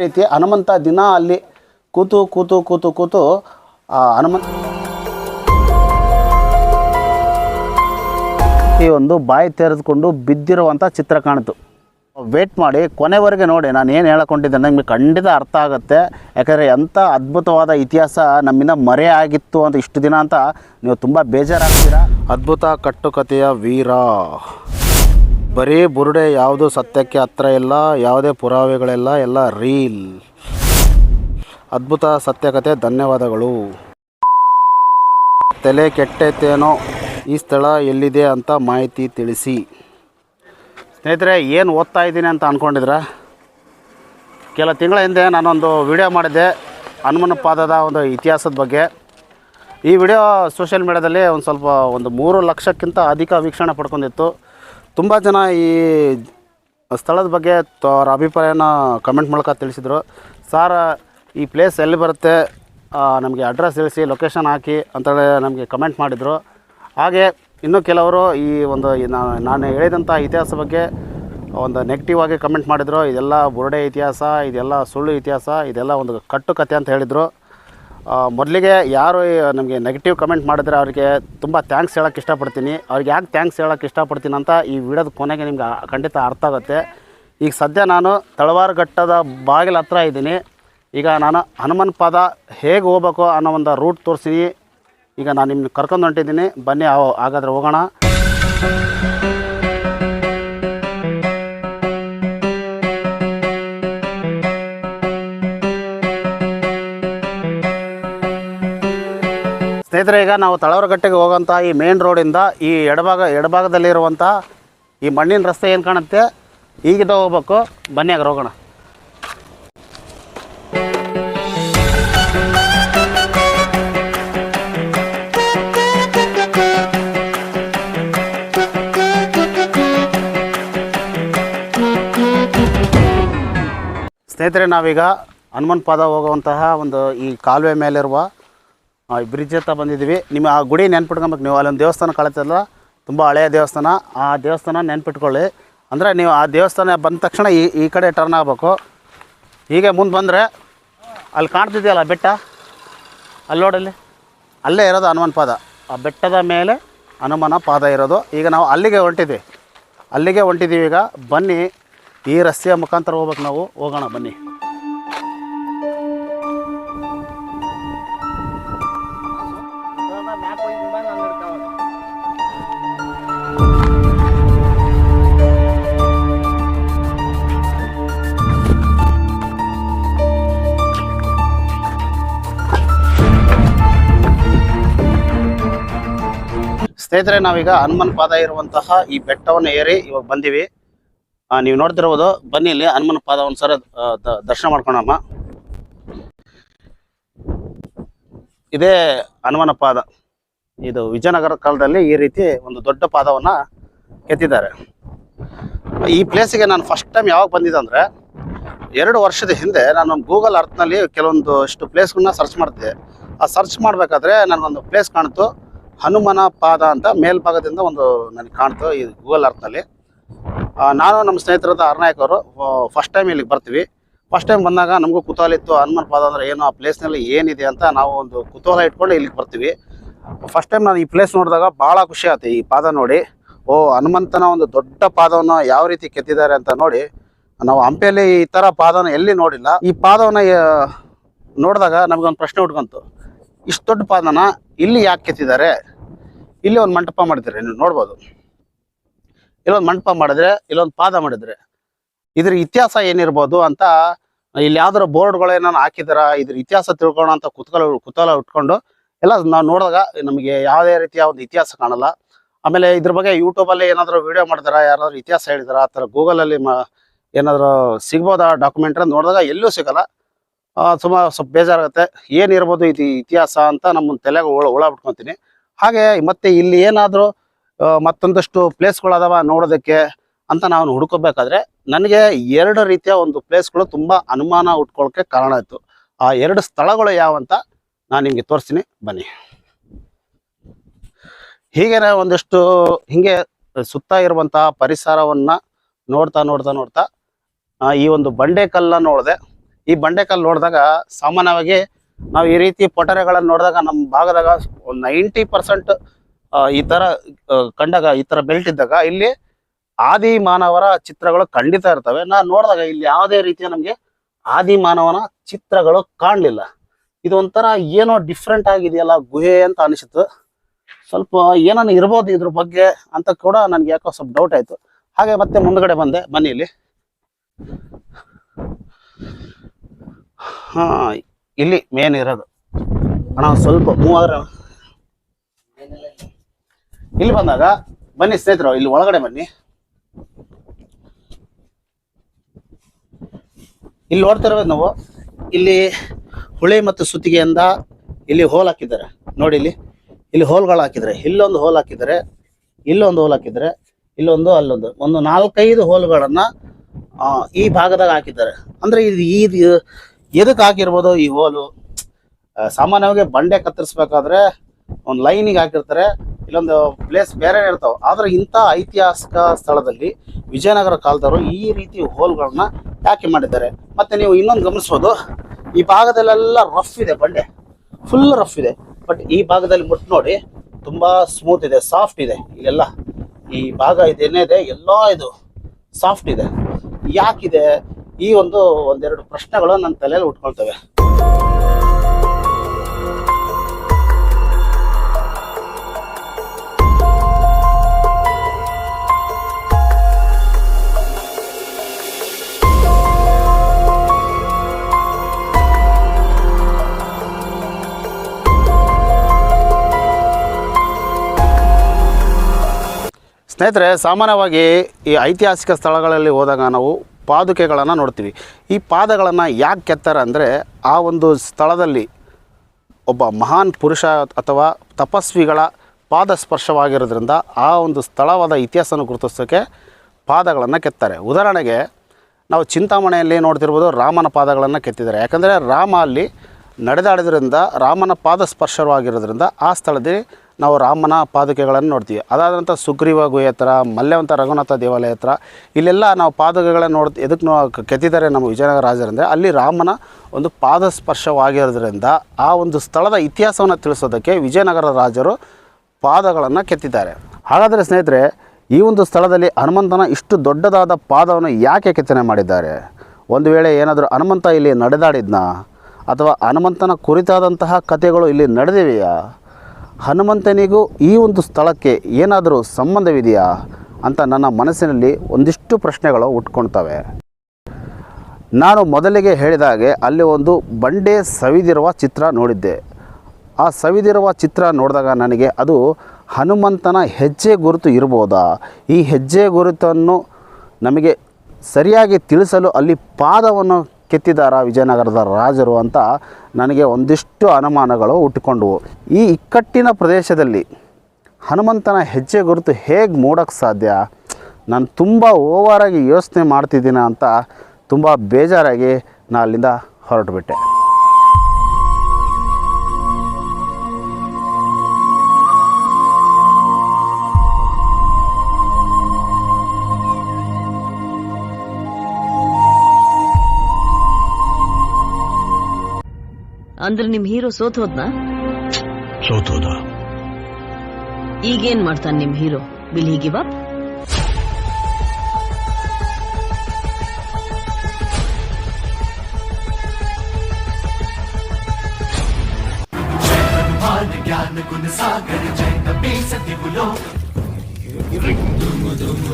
ರೀತಿ ಹನುಮಂತ ದಿನ ಅಲ್ಲಿ ಕೂತು ಕೂತು ಕೂತು ಕೂತು ಹನುಮಂತ ಈ ಒಂದು ಬಾಯಿ ತೆರೆದುಕೊಂಡು ಬಿದ್ದಿರುವಂಥ ಚಿತ್ರ ಕಾಣಿತು. ವೇಟ್ ಮಾಡಿ, ಕೊನೆವರೆಗೆ ನೋಡಿ, ನಾನು ಏನು ಹೇಳಕೊಂಡಿದ್ದೆ ನನಗೆ ಖಂಡಿತ ಅರ್ಥ ಆಗುತ್ತೆ. ಯಾಕಂದರೆ ಎಂಥ ಅದ್ಭುತವಾದ ಇತಿಹಾಸ ನಮ್ಮಿಂದ ಮರೆ ಆಗಿತ್ತು ಅಂತ ಇಷ್ಟು ದಿನ ಅಂತ ನೀವು ತುಂಬ ಬೇಜಾರಾಗ್ತೀರಾ? ಅದ್ಭುತ ಕಟ್ಟುಕತೆಯ ವೀರ. ಬರೀ ಬುರುಡೆ ಯಾವುದು ಸತ್ಯಕ್ಕೆ ಹತ್ರ ಇಲ್ಲ, ಯಾವುದೇ ಪುರಾವೆಗಳೆಲ್ಲ ಎಲ್ಲ ರೀಲ್ ಅದ್ಭುತ ಸತ್ಯಕತೆ, ಧನ್ಯವಾದಗಳು. ತಲೆ ಕೆಟ್ಟೈತೇನೋ, ಈ ಸ್ಥಳ ಎಲ್ಲಿದೆ ಅಂತ ಮಾಹಿತಿ ತಿಳಿಸಿ. ಸ್ನೇಹಿತರೆ, ಏನು ಓದ್ತಾ ಇದ್ದೀನಿ ಅಂತ ಅಂದ್ಕೊಂಡಿದ್ರ ಕೆಲ ತಿಂಗಳ ಹಿಂದೆ ನಾನೊಂದು ವಿಡಿಯೋ ಮಾಡಿದ್ದೆ, ಹನುಮನ ಪಾದದ ಒಂದು ಇತಿಹಾಸದ ಬಗ್ಗೆ. ಈ ವಿಡಿಯೋ ಸೋಷಿಯಲ್ ಮೀಡ್ಯಾದಲ್ಲಿ ಒಂದು ಸ್ವಲ್ಪ ಒಂದು ಮೂರು ಲಕ್ಷಕ್ಕಿಂತ ಅಧಿಕ ವೀಕ್ಷಣೆ ಪಡ್ಕೊಂಡಿತ್ತು. ತುಂಬ ಜನ ಈ ಸ್ಥಳದ ಬಗ್ಗೆ ಅವರ ಅಭಿಪ್ರಾಯನ ಕಮೆಂಟ್ ಮೂಲಕ ತಿಳಿಸಿದರು. ಸಾರ್, ಈ ಪ್ಲೇಸ್ ಎಲ್ಲಿ ಬರುತ್ತೆ ನಮಗೆ ಅಡ್ರೆಸ್ ತಿಳಿಸಿ ಲೊಕೇಶನ್ ಹಾಕಿ ಅಂತೇಳಿ ನಮಗೆ ಕಮೆಂಟ್ ಮಾಡಿದರು. ಹಾಗೆ ಇನ್ನೂ ಕೆಲವರು ಈ ಒಂದು ನಾನು ಹೇಳಿದಂಥ ಇತಿಹಾಸ ಬಗ್ಗೆ ಒಂದು ನೆಗೆಟಿವ್ ಆಗಿ ಕಮೆಂಟ್ ಮಾಡಿದರು. ಇದೆಲ್ಲ ಬುರುಡೆ ಇತಿಹಾಸ, ಇದೆಲ್ಲ ಸುಳ್ಳು ಇತಿಹಾಸ, ಇದೆಲ್ಲ ಒಂದು ಕಟ್ಟು ಕತೆ ಅಂತ ಹೇಳಿದರು. ಮೊದಲಿಗೆ ಯಾರು ನಮಗೆ ನೆಗೆಟಿವ್ ಕಮೆಂಟ್ ಮಾಡಿದ್ರೆ ಅವರಿಗೆ ತುಂಬ ಥ್ಯಾಂಕ್ಸ್ ಹೇಳೋಕ್ಕೆ ಇಷ್ಟಪಡ್ತೀನಿ. ಅವ್ರಿಗೆ ಯಾಕೆ ಥ್ಯಾಂಕ್ಸ್ ಹೇಳೋಕ್ಕೆ ಇಷ್ಟಪಡ್ತೀನಿ ಅಂತ ಈ ವಿಡಿಯೋದ ಕೊನೆಗೆ ನಿಮ್ಗೆ ಖಂಡಿತ ಅರ್ಥ ಆಗುತ್ತೆ. ಈಗ ಸದ್ಯ ನಾನು ತಳವಾರ ಘಟ್ಟದ ಬಾಗಿಲ ಹತ್ರ ಇದ್ದೀನಿ. ಈಗ ನಾನು ಹನುಮನ್ ಪಾದ ಹೇಗೆ ಹೋಗ್ಬೇಕು ಅನ್ನೋ ಒಂದು ರೂಟ್ ತೋರಿಸಿ ಈಗ ನಾನು ನಿಮ್ಮನ್ನ ಕರ್ಕೊಂಡು ಹೊಂಟಿದ್ದೀನಿ. ಬನ್ನಿ ಹಾಗಾದ್ರೆ ಹೋಗೋಣ. ಸ್ನೇಹಿತರೆ, ಈಗ ನಾವು ತಳವರಗಟ್ಟೆಗೆ ಹೋಗೋಂಥ ಈ ಮೇನ್ ರೋಡಿಂದ ಈ ಎಡಭಾಗ ಎಡಭಾಗದಲ್ಲಿರುವಂಥ ಈ ಮಣ್ಣಿನ ರಸ್ತೆ ಏನು ಕಾಣುತ್ತೆ? ಈಗಿದ್ದ ಹೋಗ್ಬೇಕು. ಬನ್ನಿ ಹಾಗಾದ್ರೆ ಹೋಗೋಣ. ಸ್ನೇಹಿತರೆ, ನಾವೀಗ ಹನುಮನ್ ಪಾದ ಹೋಗುವಂತಹ ಒಂದು ಈ ಕಾಲುವೆ ಮೇಲಿರುವ ಬ್ರಿಡ್ಜ್ ಹತ್ರ ಬಂದಿದ್ದೀವಿ. ನಿಮ್ಮ ಆ ಗುಡಿ ನೆನ್ಪಿಟ್ಕೊಬೇಕು. ನೀವು ಅಲ್ಲೊಂದು ದೇವಸ್ಥಾನ ಕಳತಲ್ಲ ತುಂಬ ಹಳೆಯ ದೇವಸ್ಥಾನ. ಆ ದೇವಸ್ಥಾನ ನೆನ್ಪಿಟ್ಕೊಳ್ಳಿ. ಅಂದರೆ ನೀವು ಆ ದೇವಸ್ಥಾನ ಬಂದ ತಕ್ಷಣ ಈ ಈ ಕಡೆ ಟರ್ನ್ ಆಗಬೇಕು. ಹೀಗೆ ಮುಂದೆ ಬಂದರೆ, ಅಲ್ಲಿ ಕಾಣ್ತಿದೆಯಲ್ಲ ಬೆಟ್ಟ? ಅಲ್ಲಿ ನೋಡಲ್ಲಿ? ಅಲ್ಲೇ ಇರೋದು ಹನುಮಾನ್ ಪಾದ. ಆ ಬೆಟ್ಟದ ಮೇಲೆ ಹನುಮಾನ ಪಾದ ಇರೋದು. ಈಗ ನಾವು ಅಲ್ಲಿಗೆ ಹೊಂಟಿದ್ವಿ. ಅಲ್ಲಿಗೆ ಹೊಂಟಿದ್ದೀವಿ ಈಗ. ಬನ್ನಿ, ಈ ರಸ್ತೆಯ ಮುಖಾಂತರ ಹೋಗ್ಬೇಕು ನಾವು. ಹೋಗೋಣ, ಬನ್ನಿ. ಸ್ನೇಹಿತರೆ, ನಾವೀಗ ಹನುಮನ್ ಪಾದ ಇರುವಂತಹ ಈ ಬೆಟ್ಟವನ್ನು ಏರಿ ಇವಾಗ ಬಂದೀವಿ. ನೀವು ನೋಡ್ತಿರ್ಬೋದು, ಬನ್ನಿ ಇಲ್ಲಿ ಹನುಮನ್ ಪಾದ ಒಂದ್ಸಲ ದರ್ಶನ ಮಾಡ್ಕೊಳಮ್ಮ. ಇದೇ ಹನುಮನ ಪಾದ. ಇದು ವಿಜಯನಗರ ಕಾಲದಲ್ಲಿ ಈ ರೀತಿ ಒಂದು ದೊಡ್ಡ ಪಾದವನ್ನು ಕೆತ್ತಿದ್ದಾರೆ ಈ ಪ್ಲೇಸಿಗೆ ನಾನು ಫಸ್ಟ್ ಟೈಮ್ ಯಾವಾಗ ಬಂದಿದ್ದೆ ಅಂದ್ರೆ, ಎರಡು ವರ್ಷದ ಹಿಂದೆ ನಾನು ಗೂಗಲ್ ಅರ್ಥನಲ್ಲಿ ಕೆಲವೊಂದು ಇಷ್ಟು ಪ್ಲೇಸ್ಗಳನ್ನ ಸರ್ಚ್ ಮಾಡ್ತಿದ್ದೆ ಆ ಸರ್ಚ್ ಮಾಡಬೇಕಾದ್ರೆ ನನಗೊಂದು ಪ್ಲೇಸ್ ಕಾಣ್ತು. ಹನುಮನ ಪಾದ ಅಂತ ಮೇಲ್ಭಾಗದಿಂದ ಒಂದು ನನಗೆ ಕಾಣ್ತು ಈ ಗೂಗಲ್ ಅರ್ಥನಲ್ಲಿ ನಾನು ನಮ್ಮ ಸ್ನೇಹಿತರಾದ ಅರ್ನಾಯಕ್ ಅವರು ಫಸ್ಟ್ ಟೈಮ್ ಇಲ್ಲಿಗೆ ಬರ್ತೀವಿ. ಫಸ್ಟ್ ಟೈಮ್ ಬಂದಾಗ ನಮಗೂ ಕುತೂಹಲ ಇತ್ತು, ಹನುಮನ್ ಪಾದ ಅಂದರೆ ಏನು, ಆ ಪ್ಲೇಸ್ನಲ್ಲಿ ಏನಿದೆ ಅಂತ ನಾವು ಒಂದು ಕುತೂಹಲ ಇಟ್ಕೊಂಡು ಇಲ್ಲಿಗೆ ಬರ್ತೀವಿ. ಫಸ್ಟ್ ಟೈಮ್ ನಾನು ಈ ಪ್ಲೇಸ್ ನೋಡಿದಾಗ ಭಾಳ ಖುಷಿ ಆಯ್ತು ಈ ಪಾದ ನೋಡಿ. ಓ, ಹನುಮಂತನ ಒಂದು ದೊಡ್ಡ ಪಾದವನ್ನು ಯಾವ ರೀತಿ ಕೆತ್ತಿದ್ದಾರೆ ಅಂತ ನೋಡಿ. ನಾವು ಹಂಪಿಯಲ್ಲಿ ಈ ಥರ ಪಾದವನ್ನು ಎಲ್ಲಿ ನೋಡಿಲ್ಲ. ಈ ಪಾದವನ್ನು ನೋಡಿದಾಗ ನಮಗೊಂದು ಪ್ರಶ್ನೆ ಹುಡ್ಕೊಂತು ಇಷ್ಟು ದೊಡ್ಡ ಪಾದನ? ಇಲ್ಲಿ ಯಾಕೆ ಕೆತ್ತಿದ್ದಾರೆ? ಇಲ್ಲಿ ಒಂದು ಮಂಟಪ ಮಾಡಿದ್ರೆ ನೀವು ನೋಡ್ಬೋದು. ಇಲ್ಲೊಂದು ಮಂಟಪ ಮಾಡಿದ್ರೆ, ಇಲ್ಲೊಂದು ಪಾದ ಮಾಡಿದ್ರೆ. ಇದ್ರ ಇತಿಹಾಸ ಏನಿರ್ಬೋದು ಅಂತ ಇಲ್ಲಿ ಯಾವ್ದಾರ ಬೋರ್ಡ್ಗಳೇನ ಹಾಕಿದಾರ, ಇದ್ರ ಇತಿಹಾಸ ತಿಳ್ಕೊಳ್ಳೋ ಅಂತ ಕುತೂಹಲ ಕುತೂಹಲ ಉಟ್ಕೊಂಡು ಎಲ್ಲ ನಾವು ನೋಡಿದಾಗ ನಮಗೆ ಯಾವುದೇ ರೀತಿಯ ಒಂದು ಇತಿಹಾಸ ಕಾಣಲ್ಲ. ಆಮೇಲೆ ಇದ್ರ ಬಗ್ಗೆ ಯೂಟ್ಯೂಬಲ್ಲಿ ಏನಾದರೂ ವಿಡಿಯೋ ಮಾಡಿದಾರ, ಯಾರಾದ್ರೂ ಇತಿಹಾಸ ಹೇಳಿದಾರ, ಆ ಥರ ಗೂಗಲಲ್ಲಿ ಮ ಏನಾದರೂ ಸಿಗ್ಬೋದಾ ಡಾಕ್ಯುಮೆಂಟ್ರಿ ನೋಡಿದಾಗ ಎಲ್ಲೂ ಸಿಗಲ್ಲ. ಸುಮಾರು ಸ್ವಲ್ಪ ಬೇಜಾರಾಗುತ್ತೆ. ಏನಿರ್ಬೋದು ಇದು ಇತಿಹಾಸ ಅಂತ ನಮ್ಮ ತಲೆಗೆ ಒಳ ಒಳ ಹಾಗೆ ಮತ್ತೆ ಇಲ್ಲಿ ಏನಾದರೂ ಮತ್ತೊಂದಷ್ಟು ಪ್ಲೇಸ್ಗಳು ಅದಾವ ನೋಡೋದಕ್ಕೆ ಅಂತ ನಾನು ಹುಡ್ಕೋಬೇಕಾದ್ರೆ ನನಗೆ ಎರಡು ರೀತಿಯ ಒಂದು ಪ್ಲೇಸ್ಗಳು ತುಂಬ ಅನುಮಾನ ಉಟ್ಕೊಳ್ಳೋಕ್ಕೆ ಕಾರಣ ಆಯಿತು. ಆ ಎರಡು ಸ್ಥಳಗಳು ಯಾವಂತ ನಾನು ನಿಮಗೆ ತೋರಿಸ್ತೀನಿ. ಬನ್ನಿ. ಹೀಗೆ ಒಂದಷ್ಟು ಹಿಂಗೆ ಸುತ್ತ ಇರುವಂತಹ ಪರಿಸರವನ್ನು ನೋಡ್ತಾ ನೋಡ್ತಾ ನೋಡ್ತಾ ಈ ಒಂದು ಬಂಡೆ ಕಲ್ಲನ್ನು ನೋಡಿದೆ. ಈ ಬಂಡೆಕಲ್ಲು ನೋಡಿದಾಗ ಸಾಮಾನ್ಯವಾಗಿ ನಾವು ಈ ರೀತಿ ಪೊಟರೆಗಳನ್ನು ನೋಡಿದಾಗ ನಮ್ಮ ಭಾಗದಾಗ ಒಂದು ನೈಂಟಿ ಪರ್ಸೆಂಟ್ ಈ ತರ ಕಂಡಾಗ ಈ ತರ ಬೆಲ್ಟ್ ಇದ್ದಾಗ ಇಲ್ಲಿ ಆದಿ ಮಾನವರ ಚಿತ್ರಗಳು ಖಂಡಿತ ಇರ್ತವೆ. ನಾನು ನೋಡಿದಾಗ ಇಲ್ಲಿ ಯಾವುದೇ ರೀತಿಯ ನಮಗೆ ಆದಿ ಮಾನವನ ಚಿತ್ರಗಳು ಕಾಣಲಿಲ್ಲ. ಇದು ಒಂಥರ ಏನೋ ಡಿಫ್ರೆಂಟ್ ಆಗಿದೆಯಲ್ಲ ಗುಹೆ ಅಂತ ಅನಿಸಿತು ಸ್ವಲ್ಪ ಏನನ್ನ ಇರ್ಬೋದು ಇದ್ರ ಬಗ್ಗೆ ಅಂತ ಕೂಡ ನನಗೆ ಯಾಕೋ ಸ್ವಲ್ಪ ಡೌಟ್ ಆಯ್ತು. ಹಾಗೆ ಮತ್ತೆ ಮುಂದ್ಗಡೆ ಬಂದೆ. ಬನ್ನಿ ಇಲ್ಲಿ. ಇಲ್ಲಿ ಮೇನ್ ಇರೋದು. ಅಣ್ಣ ಸ್ವಲ್ಪ ಮೂವ್ ಆದ್ರೆ ಇಲ್ಲಿ ಬಂದಾಗ, ಬನ್ನಿ ಸ್ನೇಹಿತರು, ಇಲ್ಲಿ ಒಳಗಡೆ ಬನ್ನಿ. ಇಲ್ಲಿ ನೋಡ್ತಿರ್ಬೋದು ನಾವು, ಇಲ್ಲಿ ಹುಳಿ ಮತ್ತು ಸುತ್ತಿಗೆಯಿಂದ ಇಲ್ಲಿ ಹೋಲ್ ಹಾಕಿದ್ದಾರೆ. ನೋಡಿ ಇಲ್ಲಿ ಇಲ್ಲಿ ಹೋಲ್ಗಳು ಹಾಕಿದ್ದಾರೆ. ಇಲ್ಲೊಂದು ಹೋಲ್ ಹಾಕಿದ್ದಾರೆ, ಇಲ್ಲೊಂದು ಹೋಲ್ ಹಾಕಿದ್ದಾರೆ, ಇಲ್ಲೊಂದು, ಅಲ್ಲೊಂದು. ಒಂದು ನಾಲ್ಕೈದು ಹೋಲ್ಗಳನ್ನ ಈ ಭಾಗದಾಗ ಹಾಕಿದ್ದಾರೆ. ಅಂದ್ರೆ ಇದು ಈ ಎದಕ್ಕೆ ಹಾಕಿರ್ಬೋದು ಈ ಹೋಲು? ಸಾಮಾನ್ಯವಾಗಿ ಬಂಡೆ ಕತ್ತರಿಸ್ಬೇಕಾದ್ರೆ ಒಂದು ಲೈನಿಗೆ ಹಾಕಿರ್ತಾರೆ, ಇಲ್ಲೊಂದು ಪ್ಲೇಸ್ ಬೇರೆ ಇರ್ತಾವೆ. ಆದರೆ ಇಂಥ ಐತಿಹಾಸಿಕ ಸ್ಥಳದಲ್ಲಿ ವಿಜಯನಗರ ಕಾಲದವರು ಈ ರೀತಿ ಹೋಲ್ಗಳನ್ನ ಯಾಕೆ ಮಾಡಿದ್ದಾರೆ. ಮತ್ತೆ ನೀವು ಇನ್ನೊಂದು ಗಮನಿಸ್ಬೋದು, ಈ ಭಾಗದಲ್ಲೆಲ್ಲ ರಫ್ ಇದೆ ಬಂಡೆ. ಫುಲ್ ರಫ್ ಇದೆ. ಬಟ್ ಈ ಭಾಗದಲ್ಲಿ ಮುಟ್ಟು ನೋಡಿ, ತುಂಬಾ ಸ್ಮೂತ್ ಇದೆ ಸಾಫ್ಟ್ ಇದೆ ಇಲ್ಲೆಲ್ಲ. ಈ ಭಾಗ ಇದೇನೇ ಇದೆ, ಎಲ್ಲ ಇದು ಸಾಫ್ಟ್ ಇದೆ. ಯಾಕಿದೆ? ಈ ಒಂದು ಒಂದೆರಡು ಪ್ರಶ್ನೆಗಳು ನನ್ನ ತಲೆಯಲ್ಲಿ ಉಟ್ಕೊಳ್ತವೆ. ಸ್ನೇಹಿತರೆ ಸಾಮಾನ್ಯವಾಗಿ ಈ ಐತಿಹಾಸಿಕ ಸ್ಥಳಗಳಲ್ಲಿ ಹೋದಾಗ ನಾವು ಪಾದುಕೆಗಳನ್ನು ನೋಡ್ತೀವಿ. ಈ ಪಾದಗಳನ್ನು ಯಾಕೆ ಕೆತ್ತಾರೆ ಅಂದರೆ ಆ ಒಂದು ಸ್ಥಳದಲ್ಲಿ ಒಬ್ಬ ಮಹಾನ್ ಪುರುಷ ಅಥವಾ ತಪಸ್ವಿಗಳ ಪಾದ ಸ್ಪರ್ಶವಾಗಿರೋದ್ರಿಂದ ಆ ಒಂದು ಸ್ಥಳವಾದ ಇತಿಹಾಸವನ್ನು ಗುರುತಿಸೋಕ್ಕೆ ಪಾದಗಳನ್ನು ಕೆತ್ತಾರೆ. ಉದಾಹರಣೆಗೆ ನಾವು ಚಿಂತಾಮಣೆಯಲ್ಲಿ ನೋಡ್ತಿರ್ಬೋದು ರಾಮನ ಪಾದಗಳನ್ನು ಕೆತ್ತಿದ್ದಾರೆ. ಯಾಕಂದರೆ ರಾಮ ಅಲ್ಲಿ ನಡೆದಾಡೋದ್ರಿಂದ ರಾಮನ ಪಾದ ಸ್ಪರ್ಶವಾಗಿರೋದ್ರಿಂದ ಆ ಸ್ಥಳದಲ್ಲಿ ನಾವು ರಾಮನ ಪಾದುಕೆಗಳನ್ನು ನೋಡ್ತೀವಿ. ಅದಾದ ನಂತರ ಸುಗ್ರೀವ ಗುಹೆ ಹತ್ರ, ಮಲ್ಯವಂತ ರಘುನಾಥ ದೇವಾಲಯ ಹತ್ರ, ಇಲ್ಲೆಲ್ಲ ನಾವು ಪಾದುಕೆಗಳನ್ನು ನೋಡ್ ಎದಕ್ಕೆ ಕೆತ್ತಿದ್ದಾರೆ ನಮ್ಮ ವಿಜಯನಗರ ರಾಜರಂದರೆ, ಅಲ್ಲಿ ರಾಮನ ಒಂದು ಪಾದ ಸ್ಪರ್ಶವಾಗಿರೋದ್ರಿಂದ ಆ ಒಂದು ಸ್ಥಳದ ಇತಿಹಾಸವನ್ನು ತಿಳಿಸೋದಕ್ಕೆ ವಿಜಯನಗರ ರಾಜರು ಪಾದಗಳನ್ನು ಕೆತ್ತಿದ್ದಾರೆ. ಹಾಗಾದರೆ ಸ್ನೇಹಿತರೆ, ಈ ಒಂದು ಸ್ಥಳದಲ್ಲಿ ಹನುಮಂತನ ಇಷ್ಟು ದೊಡ್ಡದಾದ ಪಾದವನ್ನು ಯಾಕೆ ಕೆತ್ತನೆ ಮಾಡಿದ್ದಾರೆ? ಒಂದು ವೇಳೆ ಏನಾದರೂ ಹನುಮಂತ ಇಲ್ಲಿ ನಡೆದಾಡಿದ್ನಾ? ಅಥವಾ ಹನುಮಂತನ ಕುರಿತಾದಂತಹ ಕಥೆಗಳು ಇಲ್ಲಿ ನಡೆದಿವೆಯಾ? ಹನುಮಂತನಿಗೂ ಈ ಒಂದು ಸ್ಥಳಕ್ಕೆ ಏನಾದರೂ ಸಂಬಂಧವಿದೆಯಾ ಅಂತ ನನ್ನ ಮನಸ್ಸಿನಲ್ಲಿ ಒಂದಿಷ್ಟು ಪ್ರಶ್ನೆಗಳು ಉಟ್ಕೊಳ್ತವೆ. ನಾನು ಮೊದಲಿಗೆ ಹೇಳಿದ ಹಾಗೆ ಅಲ್ಲಿ ಒಂದು ಬಂಡೆ ಸವಿದಿರುವ ಚಿತ್ರ ನೋಡಿದ್ದೆ. ಆ ಸವಿದಿರುವ ಚಿತ್ರ ನೋಡಿದಾಗ ನನಗೆ ಅದು ಹನುಮಂತನ ಹೆಜ್ಜೆ ಗುರುತು ಇರ್ಬೋದಾ ಈ ಹೆಜ್ಜೆ ಗುರುತನ್ನು ನಮಗೆ ಸರಿಯಾಗಿ ತಿಳಿಸಲು ಅಲ್ಲಿ ಪಾದವನ್ನು ಕೆತ್ತಿದಾರ, ವಿಜಯನಗರದ ರಾಜರು ಅಂತ ನನಗೆ ಒಂದಿಷ್ಟು ಅನುಮಾನಗಳು ಹುಟ್ಟಿಕೊಂಡವು. ಈ ಇಕ್ಕಟ್ಟಿನ ಪ್ರದೇಶದಲ್ಲಿ ಹನುಮಂತನ ಹೆಜ್ಜೆ ಗುರುತು ಹೇಗೆ ಮೂಡೋಕ್ಕೆ ಸಾಧ್ಯ? ನಾನು ತುಂಬ ಓವರಾಗಿ ಯೋಚನೆ ಮಾಡ್ತಿದ್ದೀನ ಅಂತ ತುಂಬ ಬೇಜಾರಾಗಿ ನಾನು ಅಲ್ಲಿಂದ ಹೊರಟುಬಿಟ್ಟೆ. ಅಂದ್ರೆ ನಿಮ್ ಹೀರೋ ಸೋತ್ ಹೋದ್ನಾ ಸೋತೋದ ಈಗೇನ್ ಮಾಡ್ತಾನೆ ನಿಮ್ hero? Will he give up? ಸಾಗರ ಜೈನ ಬೇಸದಿಗುಲೋ ದುಮ ದುಮ